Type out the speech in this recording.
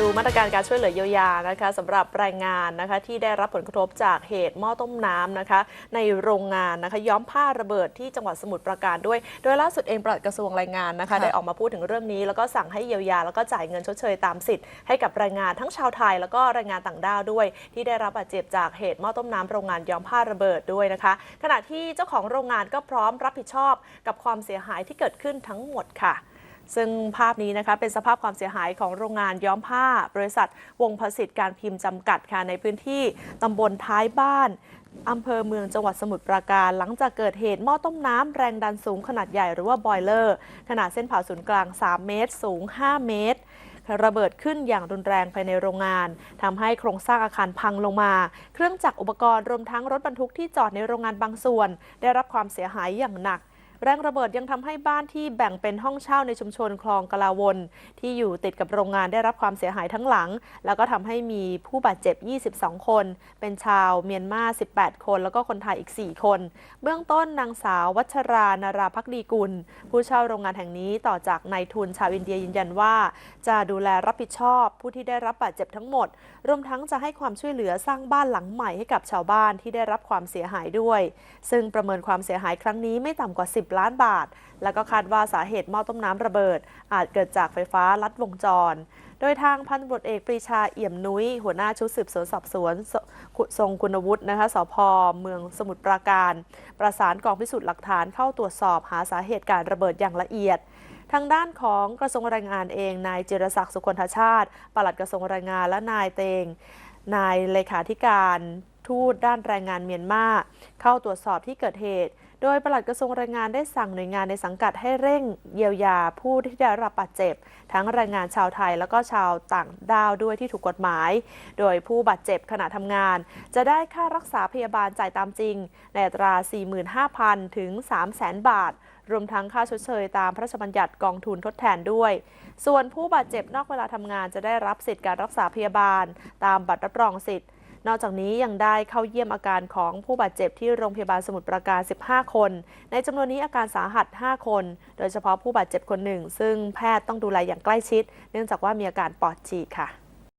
ดูมาตรการการช่วยเหลือเยียวยานะคะสำหรับแรงงานนะคะที่ได้รับผลกระทบจากเหตุหม้อต้มน้ำนะคะ ในโรงงานนะคะย้อมผ้าระเบิดที่จังหวัดสมุทรปราการด้วย โดยล่าสุดเองปลัดกระทรวงแรงงานนะคะคะได้ออกมาพูดถึงเรื่องนี้ แล้วก็สั่งให้เยียวยาแล้วก็จ่ายเงินชดเชยตามสิทธิ์ให้กับแรงงานทั้งชาวไทย แล้วก็แรงงานต่างด้าวด้วย ที่ได้รับบาดเจ็บจากเหตุหม้อต้มน้ำโรงงานย้อมผ้าระเบิดด้วยนะคะ ขณะที่เจ้าของโรงงานก็พร้อมรับผิดชอบกับความเสียหายที่เกิดขึ้นทั้งหมดค่ะ ซึ่งภาพนี้นะคะเป็นสภาพความเสียหายของโรงงานย้อมผ้า บริษัทวงผสิทธิ์การพิมพ์จำกัดค่ะในพื้นที่ตำบลท้ายบ้านอำเภอเมืองจังหวัดสมุทรปราการ หลังจากเกิดเหตุหม้อต้มน้ำแรงดันสูงขนาดใหญ่หรือว่าบอยเลอร์ ขนาดเส้นผ่าศูนย์กลาง 3 เมตร สูง 5 เมตรระเบิดขึ้นอย่างรุนแรงภายในโรงงานทำให้โครงสร้างอาคารพังลงมา เครื่องจักรอุปกรณ์รวมทั้งรถบรรทุกที่จอดในโรงงานบางส่วน ได้รับความเสียหายอย่างหนัก แรงระเบิดยังทำให้บ้านที่แบ่งเป็นห้องเช่าในชุมชนคลองกลาวน ที่อยู่ติดกับโรงงานได้รับความเสียหายทั้งหลัง แล้วก็ทำให้มีผู้บาดเจ็บ 22 คน เป็นชาวเมียนมา 18 คน แล้วก็คนไทยอีก 4 คน เบื้องต้นนางสาววัชรานาราพักดีกุล ผู้เช่าโรงงานแห่งนี้ต่อจากนายทุนชาวอินเดียยืนยันว่า จะดูแลรับผิดชอบ ผู้ที่ได้รับบาดเจ็บทั้งหมด รวมทั้งจะให้ความช่วยเหลือสร้างบ้านหลังใหม่ให้กับชาวบ้านที่ได้รับความเสียหายด้วย ซึ่งประเมินความเสียหายครั้งนี้ไม่ต่ำกว่า 10ล้านบาท แล้วก็คาดว่าสาเหตุหม้อต้มน้ำระเบิด อาจเกิดจากไฟฟ้าลัดวงจร โดยทางพันตำรวจเอกปรีชาเอี่ยมนุ้ย หัวหน้าชุดสืบสวนสอบสวนสทรงคุณวุฒินะคะสพเมืองสมุทรปราการ ประสานกองพิสูจน์หลักฐานเข้าตรวจสอบหาสาเหตุการระเบิดอย่างละเอียดทางด้านของกระทรวงแรงงานเองนายเจรศักดิ์สุคนทชาติปลัดกระทรวงแรงงานและนายเตง นายเลขาธิการทูตด้านแรงงานเมียนมาเข้าตรวจสอบที่เกิดเหตุ โดยปลัดกระทรวงแรงงานได้สั่งหน่วยงานในสังกัดให้เร่งเยียวยาผู้ที่ได้รับบาดเจ็บ ทั้งแรงงานชาวไทยแล้วก็ชาวต่างด้าวด้วยที่ถูกกฎหมาย โดยผู้บาดเจ็บขณะทำงาน จะได้ค่ารักษาพยาบาลจ่ายตามจริง ในอัตรา 45,000 ถึง 300,000 บาท รวมทั้งค่าชดเชยตามพระราชบัญญัติกองทุนทดแทนด้วย ส่วนผู้บาดเจ็บนอกเวลาทำงานจะได้รับสิทธิการรักษาพยาบาล ตามบัตรรับรองสิทธิ์ นอกจากนี้ยังได้เข้าเยี่ยมอาการของผู้บาดเจ็บที่โรงพยาบาลสมุทรปราการ 15 คน ในจำนวนนี้อาการสาหัส 5 คน โดยเฉพาะผู้บาดเจ็บคนหนึ่ง ซึ่งแพทย์ต้องดูแลอย่างใกล้ชิด เนื่องจากว่ามีอาการปอดฉีกค่ะ